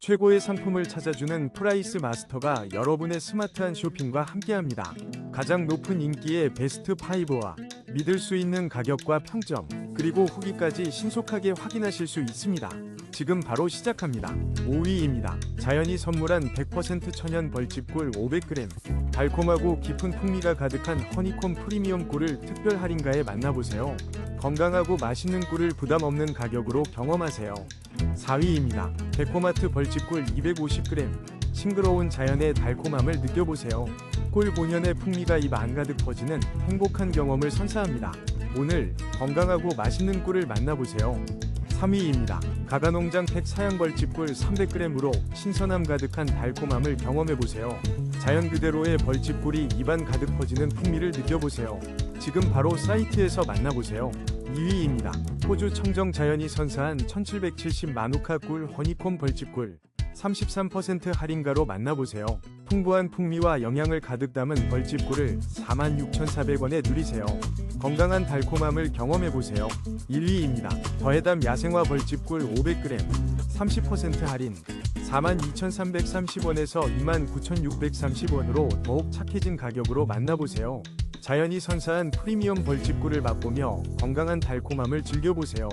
최고의 상품을 찾아주는 프라이스 마스터가 여러분의 스마트한 쇼핑과 함께합니다. 가장 높은 인기의 베스트 5와 믿을 수 있는 가격과 평점, 그리고 후기까지 신속하게 확인하실 수 있습니다. 지금 바로 시작합니다. 5위입니다. 자연이 선물한 100% 천연 벌집꿀 500g. 달콤하고 깊은 풍미가 가득한 허니콤 프리미엄 꿀을 특별 할인가에 만나보세요. 건강하고 맛있는 꿀을 부담 없는 가격으로 경험하세요. 4위입니다. 데코마트 벌집꿀 250g. 싱그러운 자연의 달콤함을 느껴보세요. 꿀 본연의 풍미가 입 안 가득 퍼지는 행복한 경험을 선사합니다. 오늘 건강하고 맛있는 꿀을 만나보세요. 3위입니다. 가가농장 팩 사양 벌집꿀 300g으로 신선함 가득한 달콤함을 경험해보세요. 자연 그대로의 벌집꿀이 입안 가득 퍼지는 풍미를 느껴보세요. 지금 바로 사이트에서 만나보세요. 2위입니다. 호주 청정 자연이 선사한 1770 마누카 꿀 허니콤 벌집 꿀 33% 할인가로 만나보세요. 풍부한 풍미와 영양을 가득 담은 벌집 꿀을 46,400원에 누리세요. 건강한 달콤함을 경험해보세요. 1위입니다. 더해담 야생화 벌집 꿀 500g 30% 할인 42,330원에서 29,630원으로 더욱 착해진 가격으로 만나보세요. 자연이 선사한 프리미엄 벌집꿀을 맛보며 건강한 달콤함을 즐겨보세요.